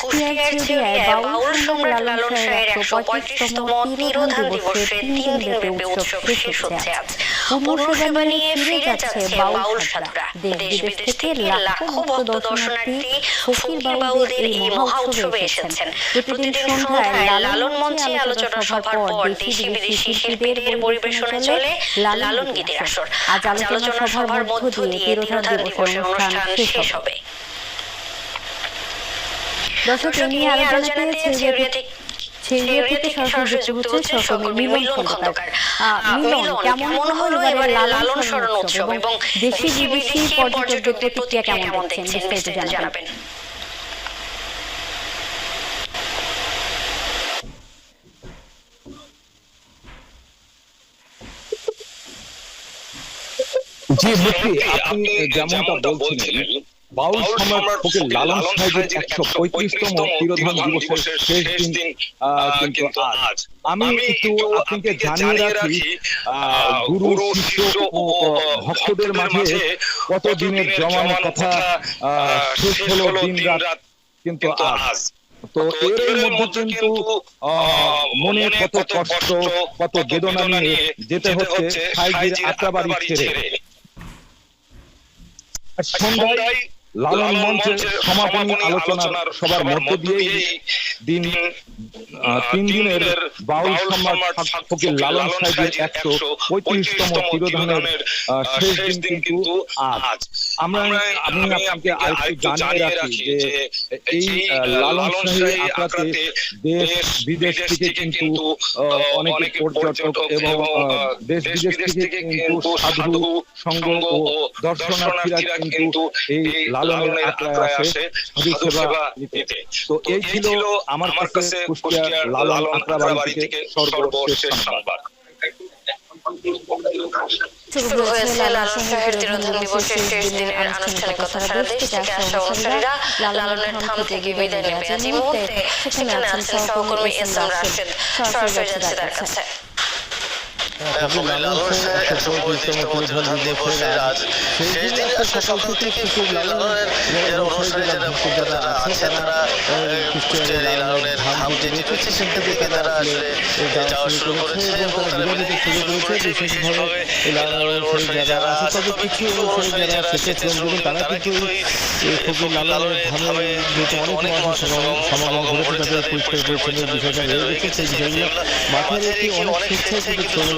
কুষ্টিয়ার ছেড়িয়ায় বাউল সম্রাট লালন শাহের একশো পঁয়ত্রিশতম তিরোধান দিবসে তিন দিনব্যাপী উৎসব শেষ হচ্ছে আজ। পূর্ণসেবা নিয়ে ফিরে যাচ্ছে বাউল সাধুরা। দেশ বিদেশ থেকে লাখো ভক্ত দর্শনার্থী ফকির বাউলদের এই মহা উৎসবে এসেছেন। প্রতিদিন সন্ধ্যায় লালন মঞ্চে আলোচনা সভার পর দেশি বিদেশি শিল্পীদের পরিবেশনে চলে লালন গীতের আসর। আজ আলোচনা সভার মধ্য দিয়ে তিরোধান দিবসের অনুষ্ঠান শেষ হবে। দর্শক এ নিয়ে আলোচনাতে ছেড়িয়ে ছেড়িয়ে থেকে সরাসরি যুক্ত হচ্ছে সহকর্মী মিলন খন্দকার মিলন কেমন হলো এবারে লালন স্মরণ উৎসব এবং দেশি বিদেশি পর্যটকদের প্রতিক্রিয়া কেমন দেখছেন বিস্তারিত জানাবেন। জি মুক্তি আপনি যেমনটা বলছিলেন বাউল সম্রাট ফকির লালন সাহেবের একশো পঁয়ত্রিশতম তিরোধান দিবসের শেষ দিন কিন্তু আজ। আমি একটু আপনাকে জানিয়ে রাখি গুরু শিষ্য ও ভক্তদের মাঝে কত দিনের জমানো কথা শেষ হলো দিন রাত কিন্তু আজ। তো এর মধ্যে কিন্তু আহ, মনে কত কষ্ট কত বেদনা নিয়ে যেতে হচ্ছে সাইজির আত্রাবাড়ি ছেড়ে। সন্ধ্যায় লালন মঞ্চের সমাপনী আলোচনার সবার মধ্য দিয়েই দিন তিন দিনের বাউল সম্রাট ফকির লালন সাহেবের একশো পঁয়ত্রিশতম তিরোধানের শেষ দিন কিন্তু আজ। আমরা আমি আপনাকে আরেকটু জানিয়ে রাখি যে এই লালন দেশ বিদেশ থেকে কিন্তু অনেক পর্যটক এবং দেশ বিদেশ থেকে কিন্তু সাধু সঙ্গ ও দর্শনার্থীরা কিন্তু এই লালনের আখড়ায় আসে সাধু সেবা নিতে। তো এই ছিল আমার কাছে কুষ্টিয়ার লালন আখড়া বাড়ি থেকে সর্বশেষ সংবাদ। শুরু হয়েছে লালন শাহের তিরোধান দিবসের শেষ দিনের আনুষ্ঠানিকতা সারা দেশ থেকে আসা অনুসারীরা লালনের ধাম থেকে বিদায় নেবে আজ এই মুহূর্তে সেখানে আছেন সহকর্মী এস এম রাশেদ। সরাসরি যাচ্ছে তার কাছে। ফকির লালন শাহের একশো পঁয়ত্রিশতম তিরোধান দিবসের আজ শেষ দিন আজ সকাল থেকে ফকির লালনের এর অনুসারী যারা যারা আছে তারা কুষ্টিয়ার এই লালনের ধাম যেটি সেখান থেকে তারা আসলে যাওয়া শুরু করেছে এবং তারা বিদায় শুরু করেছে বিশেষভাবে এই লালনের অনুসারী যারা আছে তবে কিছু অনুসারী যারা সেচে চন্দ্রগুণ তারা কিন্তু এই ফকির লালনের ধামে যেহেতু অনেক মানুষ সমাগম ঘটেছে তাদের পরিষ্কার পরিচ্ছন্নের বিষয়টা রয়ে গেছে সেই বিষয়গুলো মাথায় রেখে অনেক স্বেচ্ছায় কিন্তু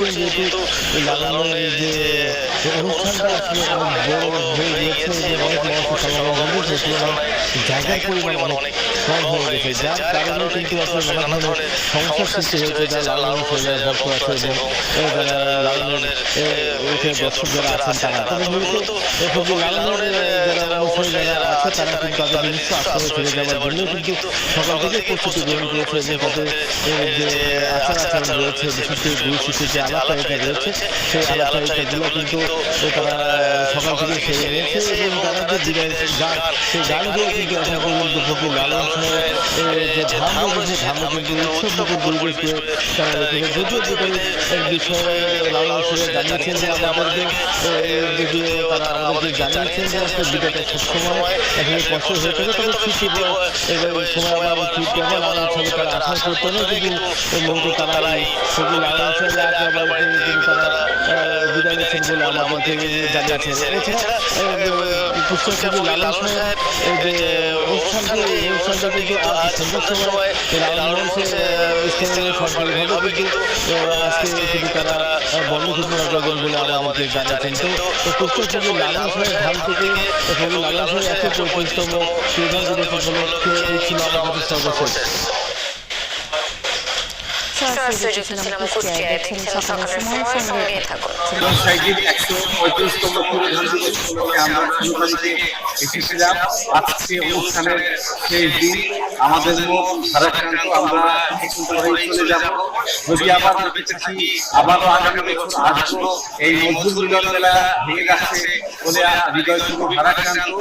করছেন যেহেতু এই যে অনুষ্ঠানটা আসলে অনেক বড় হয়ে গিয়েছে যে অনেক মানুষের সমাগম ঘটেছে জায়গার পরিমাণ অনেক কম হয়ে গেছে যার কারণে কিন্তু আসলে নানা ধরনের সমস্যার সৃষ্টি হয়েছে যারা লাগানোর শরীরের ভক্ত আছে এবং এ, উঠে দর্শক যারা আছেন তারা তবে মূলত এ যারা অনুসারী যারা আছে তারা কিন্তু তাদের নিজস্ব আশ্রমে ফিরে যাওয়ার জন্য কিন্তু সকাল থেকে প্রস্তুতি গ্রহণ করেছে এবং তাদের যে আচার আচরণ রয়েছে বিশেষ করে গুরু শিশুর যে আলাপচারিতা রয়েছে সেই আলাপচারিতাগুলো কিন্তু তারা সকাল থেকে সেরে নিয়েছে এবং তারা যে গান সেই গানগুলো কিন্তু এখন পর্যন্ত লালন যে ধাম রয়েছে কিন্তু উৎসব পরিবেশ যদিও এক বিষয়ে লালন শাহের জানিয়েছেন যে আমাদেরকে পুস্তক লালন শাহের যে কিন্তু আজ সন্ধ্যার সময় আজকে তারা ঘোষণা করবেন বলে আমাদেরকে জানিয়েছেন। তো লালন থেকে লালন একশো পঁয়ত্রিশতম ছিল আমাদের সর্বশেষ এসেছিলাম। আজকে অনুষ্ঠানের সেই দিন আমাদের মুখ আমরা চলে যাব। যদি আবার থাকি আবারও আগামী বছর আসব। এই মিলন মেলা ভেঙে যাচ্ছে বলে হৃদয় ভারাক্রান্ত।